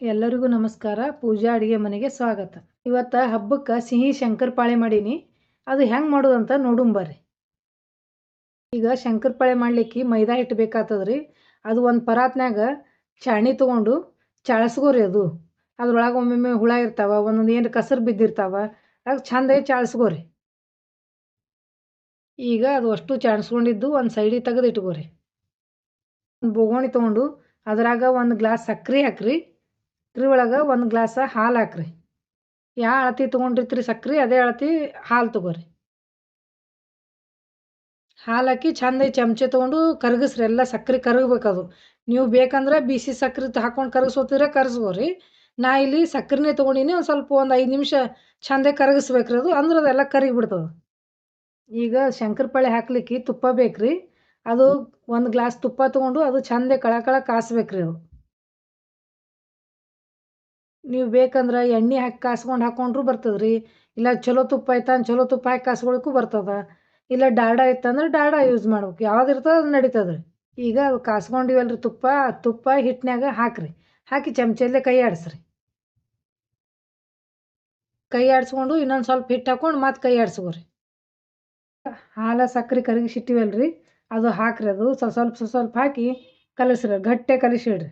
ಎಲ್ಲರಿಗೂ ನಮಸ್ಕಾರ. ಪೂಜಾ ಅಡುಗೆ ಮನೆಗೆ ಸ್ವಾಗತ. ಇವತ್ತು ಹಬ್ಬಕ್ಕೆ ಸಿಹಿ ಶಂಕರಪಾಳೆ ಮಾಡೀನಿ. ಅದು ಹೆಂಗೆ ಮಾಡೋದಂತ ನೋಡುಂಬರ್ರಿ ನೋಡುಂ ಬರ್ರಿ. ಈಗ ಶಂಕರಪಾಳೆ ಮಾಡ್ಲಿಕ್ಕೆ ಮೈದಾ ಹಿಟ್ಟು ಬೇಕಾಗ್ತದ್ರಿ ಅದು ಒಂದು ಪರಾತ್ನಾಗ ಚಾಣಿ ತೊಗೊಂಡು ಚಾಳಸ್ಗೋರಿ ಅದು. ಅದ್ರೊಳಗೆ ಒಮ್ಮೊಮ್ಮೆ ಹುಳ ಇರ್ತಾವ, ಒಂದೊಂದು ಏನು ಕಸರು ಬಿದ್ದಿರ್ತಾವ ಅದು ಚಂದಾಗಿ ಚಾಳಸ್ಗೋರಿ. ಈಗ ಅದು ಅಷ್ಟು ಚಾಣಿಸ್ಕೊಂಡಿದ್ದು ಒಂದು ಸೈಡಿಗೆ ತೆಗೆದು ಇಟ್ಕೋರಿ ಒಂದು ಬೋಗೋಣಿ ತೊಗೊಂಡು ಅದ್ರಾಗ ಒಂದು ಗ್ಲಾಸ್ ಸಕ್ಕರೆ ಹಾಕ್ರಿ. ಸಕ್ರೆ ಒಳಗೆ ಒಂದು ಗ್ಲಾಸ್ ಹಾಲು ಹಾಕ್ರಿ. ಯಾವ ಅಳತಿ ತೊಗೊಂಡಿರ್ತೀರಿ ಸಕ್ರೆ, ಅದೇ ಅಳತಿ ಹಾಲು ತಗೋರಿ. ಹಾಲು ಹಾಕಿ ಚಂದ ಚಮಚೆ ತೊಗೊಂಡು ಕರಗಿಸ್ರಿ, ಎಲ್ಲ ಸಕ್ರೆ ಕರಗಬೇಕು ಅದು. ನೀವು ಬೇಕಂದ್ರೆ ಬಿಸಿ ಸಕ್ರೆ ಹಾಕೊಂಡು ಕರಗಿಸೋತಿದ್ರೆ ಕರಗಿಸ್ಕೋರಿ ನಾ ಇಲ್ಲಿ ಸಕ್ರೆನೇ ತೊಗೊಂಡಿನಿ, ಒಂದು ಸ್ವಲ್ಪ ಒಂದು ಐದು ನಿಮಿಷ ಚಂದ ಕರಗಿಸ್ಬೇಕ್ರಿ ಅದು, ಅಂದ್ರೆ ಅದೆಲ್ಲ ಕರಗಿ ಬಿಡ್ತದೆ ಈಗ ಶಂಕರಪಾಳೆ ಹಾಕ್ಲಿಕ್ಕೆ ತುಪ್ಪ ಬೇಕ್ರಿ. ಅದು ಒಂದು ಗ್ಲಾಸ್ ತುಪ್ಪ ತೊಗೊಂಡು ಅದು ಚಂದ ಕಳ ಕಳ ಕಾಸ್ಬೇಕ್ರಿ ಅದು. ನೀವು ಬೇಕಂದ್ರೆ ಎಣ್ಣೆ ಹಾಕಿ ಕಾಸ್ಕೊಂಡು ಹಾಕೊಂಡ್ರು ಬರ್ತದೆ ರೀ ಇಲ್ಲ ಚಲೋ ತುಪ್ಪ ಐತ ಚಲೋ ತುಪ್ಪ ಹಾಕಿ ಕಾಸ್ಕೊಳಕ್ಕೂ ಬರ್ತದೆ. ಇಲ್ಲ ಡಾಲ್ಡ ಇತ್ತಂದ್ರೆ ಡಾಲ್ಡ ಯೂಸ್ ಮಾಡ್ಬೇಕು. ಯಾವ್ದು ಇರ್ತದೆ ಅದು ನಡೀತದೆ ರೀ ಈಗ ಅದು ಕಾಸ್ಕೊಂಡಿವಲ್ಲ ರೀ ತುಪ್ಪ ತುಪ್ಪ ಹಿಟ್ಟಿನಾಗ ಹಾಕ್ರಿ. ಹಾಕಿ ಚಮಚಲ್ಲೇ ಕೈ ಆಡಿಸ್ರಿ. ಕೈ ಆಡಿಸ್ಕೊಂಡು ಇನ್ನೊಂದು ಸ್ವಲ್ಪ ಹಿಟ್ಟು ಹಾಕ್ಕೊಂಡು ಮತ್ತೆ ಕೈ ಆಡಿಸ್ಕೊರಿ. ಹಾಲು ಸಕ್ಕರೆ ಕರಗಿಸಿಟ್ಟಿವಲ್ಲ ರೀ ಅದು ಹಾಕ್ರಿ ಅದು. ಸ್ವಲ್ಪ ಸ್ವಲ್ಪ ಸ್ವಲ್ಪ ಹಾಕಿ ಕಲಸ್ರಿ. ಗಟ್ಟೆ ಕಲಿಸಿಡ್ರಿ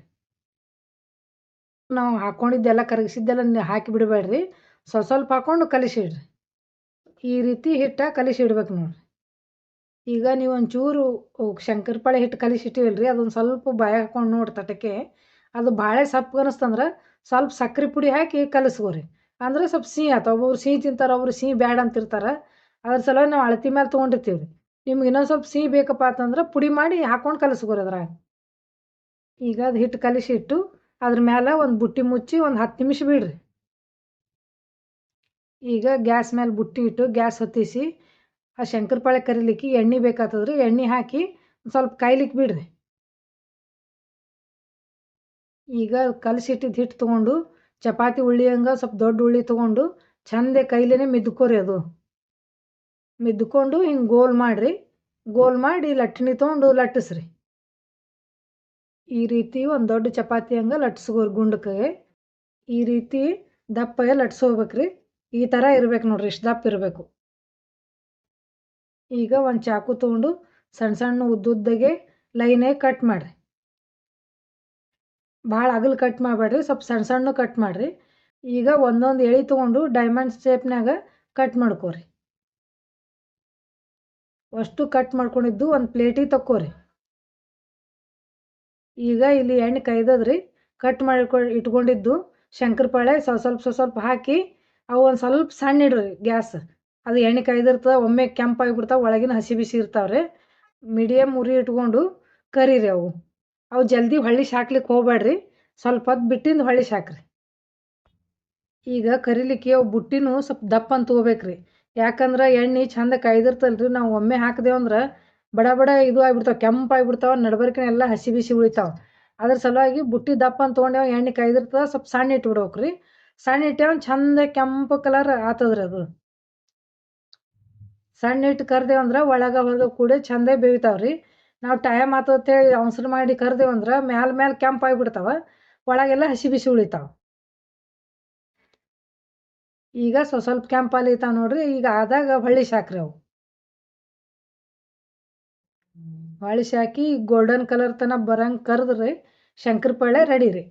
ನಾವು ಹಾಕ್ಕೊಂಡಿದ್ದೆಲ್ಲ ಕರಗಿಸಿದ್ದೆಲ್ಲ ಹಾಕಿ ಬಿಡಬೇಡ್ರಿ. ಸ್ವಲ್ಪ ಸ್ವಲ್ಪ ಹಾಕ್ಕೊಂಡು ಕಲಿಸಿಡ್ರಿ. ಈ ರೀತಿ ಹಿಟ್ಟು ಕಲಿಸಿಡ್ಬೇಕು ನೋಡಿರಿ. ಈಗ ನೀವು ಒಂಚೂರು ಶಂಕರಪಾಳೆ ಹಿಟ್ಟು ಕಲಿಸಿಟ್ಟಿವಲ್ರಿ, ಅದೊಂದು ಸ್ವಲ್ಪ ಬಾಯ ಹಾಕ್ಕೊಂಡು ನೋಡಿ ತಟಕ್ಕೆ ಅದು ಭಾಳ ಸಪ್ಪಗೆ ಅನಿಸ್ತಂದ್ರೆ ಸ್ವಲ್ಪ ಸಕ್ಕರೆ ಪುಡಿ ಹಾಕಿ ಕಲಿಸ್ಕೋರಿ. ಅಂದ್ರೆ ಸ್ವಲ್ಪ ಸಿಹಿ ಆಯ್ತು ಒಬ್ಬೊಬ್ರು ಸಿಹಿ ತಿಂತಾರೆ ಒಬ್ರು ಸಿಹಿ ಬ್ಯಾಡ ಅಂತಿರ್ತಾರೆ. ಅದ್ರ ಸಲುವಾಗಿ ನಾವು ಅಳತಿ ಮೇಲೆ ತೊಗೊಂಡಿರ್ತೀವಿ ರೀ ನಿಮ್ಗೆ ಇನ್ನೊಂದು ಸ್ವಲ್ಪ ಸಿಹಿ ಬೇಕಪ್ಪ ಅಂತಂದ್ರೆ ಪುಡಿ ಮಾಡಿ ಹಾಕ್ಕೊಂಡು ಕಲಿಸ್ಕೋರಿ ಅದ್ರಾಗ. ಈಗ ಅದು ಹಿಟ್ಟು ಕಲಿಸಿಟ್ಟು ಅದ್ರ ಮ್ಯಾಲ ಒಂದು ಬುಟ್ಟಿ ಮುಚ್ಚಿ ಒಂದು ಹತ್ತು ನಿಮಿಷ ಬಿಡ್ರಿ. ಈಗ ಗ್ಯಾಸ್ ಮೇಲೆ ಬುಟ್ಟಿ ಇಟ್ಟು ಗ್ಯಾಸ್ ಹೊತ್ತಿಸಿ ಆ ಶಂಕರಪಾಳೆ ಕರಿಲಿಕ್ಕೆ ಎಣ್ಣೆ ಬೇಕಾಗ್ತದ್ರಿ ಎಣ್ಣೆ ಹಾಕಿ ಸ್ವಲ್ಪ ಕಾಯ್ಲಿಕ್ಕೆ ಬಿಡ್ರಿ. ಈಗ ಕಲಸಿಟ್ಟಿದ್ದು ಹಿಟ್ಟು ತೊಗೊಂಡು ಚಪಾತಿ ಉಳ್ಳಿ ಹಂಗೆ ಸ್ವಲ್ಪ ದೊಡ್ಡ ಉಳ್ಳಿ ತೊಗೊಂಡು ಚಂದೆ ಕೈಲೇ ಮಿದ್ಕೋರಿ ಅದು. ಮಿದ್ಕೊಂಡು ಹಿಂಗೆ ಗೋಲ್ ಮಾಡಿರಿ, ಗೋಲ್ ಮಾಡಿ ಲಟ್ಟಣಿ ತೊಗೊಂಡು ಲಟ್ಟಿಸ್ರಿ. ಈ ರೀತಿ ಒಂದು ದೊಡ್ಡ ಚಪಾತಿ ಹಂಗೆ ಲಟ್ಸ್ಕೋರಿ ಗುಂಡಕ್ಕೆ ಈ ರೀತಿ ದಪ್ಪಗೆ ಲಟ್ಸ್ಕೋಬೇಕ್ರಿ ಈ ಥರ ಇರ್ಬೇಕು ನೋಡ್ರಿ, ಇಷ್ಟು ದಪ್ಪ ಇರಬೇಕು. ಈಗ ಒಂದು ಚಾಕು ತೊಗೊಂಡು ಸಣ್ಣ ಸಣ್ಣ ಉದ್ದುದ್ದಗೆ ಲೈನೇ ಕಟ್ ಮಾಡಿರಿ. ಭಾಳ ಅಗಲು ಕಟ್ ಮಾಡಬೇಡ್ರಿ, ಸ್ವಲ್ಪ ಸಣ್ಣ ಸಣ್ಣ ಕಟ್ ಮಾಡಿರಿ. ಈಗ ಒಂದೊಂದು ಎಳೆ ತೊಗೊಂಡು ಡೈಮಂಡ್ ಶೇಪ್ನಾಗ ಕಟ್ ಮಾಡ್ಕೋರಿ. ಅಷ್ಟು ಕಟ್ ಮಾಡ್ಕೊಂಡಿದ್ದು ಒಂದು ಪ್ಲೇಟಿಗೆ ತಕ್ಕೋರಿ. ಈಗ ಇಲ್ಲಿ ಎಣ್ಣೆ ಕೈದದ್ರಿ ಕಟ್ ಮಾಡಿಕೊ ಇಟ್ಕೊಂಡಿದ್ದು ಶಂಕರಪಾಳೆ ಸ್ವಲ್ಪ ಸ್ವಲ್ಪ ಸ್ವಲ್ಪ ಹಾಕಿ ಅವು ಒಂದು ಸ್ವಲ್ಪ ಸಣ್ಣ ಇಡ್ರಿ ಗ್ಯಾಸ್. ಅದು ಎಣ್ಣೆ ಕೈದಿರ್ತದೆ, ಒಮ್ಮೆ ಕೆಂಪಾಗಿಬಿಡ್ತಾವೆ, ಒಳಗಿನ ಹಸಿ ಬಿಸಿ ಇರ್ತಾವೆ ರೀ ಮೀಡಿಯಮ್ ಉರಿ ಇಟ್ಕೊಂಡು ಕರೀರಿ ಅವು. ಅವು ಜಲ್ದಿ ಹೊಳ್ಳಿ ಹಾಕ್ಲಿಕ್ಕೆ ಹೋಗ್ಬೇಡ್ರಿ ಸ್ವಲ್ಪ ಹೊತ್ತು ಬಿಟ್ಟಿಂದ ಹೊಳ್ಳಿ ಹಾಕ್ರಿ ಈಗ ಕರಿಲಿಕ್ಕೆ ಅವು ಬುಟ್ಟಿನೂ ಸ್ವಲ್ಪ ದಪ್ಪ ಅಂತ ತೊಗೋಬೇಕ್ರಿ. ಯಾಕಂದ್ರೆ ಎಣ್ಣೆ ಚಂದ ಕಾಯ್ದಿರ್ತಲ್ಲ ರೀ ನಾವು ಒಮ್ಮೆ ಹಾಕಿದೆವು ಅಂದ್ರೆ ಬಡ ಬಡ ಇದು ಕೆಂಪ್ ಕೆಂಪಾಗಿಬಿಡ್ತಾವೆ ನಡ್ಬರ್ಕಿನ ಎಲ್ಲ ಹಸಿ ಬಿಸಿ ಉಳಿತಾವೆ. ಅದ್ರ ಸಲುವಾಗಿ ಬುಟ್ಟಿ ದಪ್ಪ ಅಂತ ತೊಗೊಂಡೇವ ಎಣ್ಣೆ ಕೈದಿರ್ತದ ಸ್ವಲ್ಪ ಸಣ್ಣ ಇಟ್ಬಿಡ್ಬೇಕು ರೀ ಸಣ್ಣ ಇಟ್ಟೇವ ಚಂದ ಕೆಂಪು ಕಲರ್ ಆತದ್ರಿ ಅದು. ಸಣ್ಣ ಇಟ್ಟು ಕರ್ದೇವು ಅಂದ್ರೆ ಒಳಗೆ ಹೊರಗೆ ಕೂಡ ಚಂದ ಬೇಯ್ತಾವೆ ರೀ ನಾವು ಟೈಮ್ ಆತಂತೇಳಿ ಅವಸರ ಮಾಡಿ ಕರ್ದೇವು ಅಂದ್ರೆ ಮ್ಯಾಲ ಮ್ಯಾಲ ಕೆಂಪ್ ಆಗ್ಬಿಡ್ತಾವ ಒಳಗೆಲ್ಲ ಹಸಿ ಬಿಸಿ ಉಳಿತಾವೆ. ಈಗ ಸ್ವಲ್ಪ ಕೆಂಪು ಅಲಿತಾವೆ ನೋಡ್ರಿ, ಈಗ ಆದಾಗ ಹೊಳ್ಳಿ ಸಾಕ್ರಿ ಅವು. ಹೊಳ್ಳಿ ಹಾಕಿ ಗೋಲ್ಡನ್ ಕಲರ್ ತನಕ ಬರಂಗೆ ಕರ್ದ್ರಿ ಶಂಕರಪಾಳೆ ರೆಡಿ ರೀ.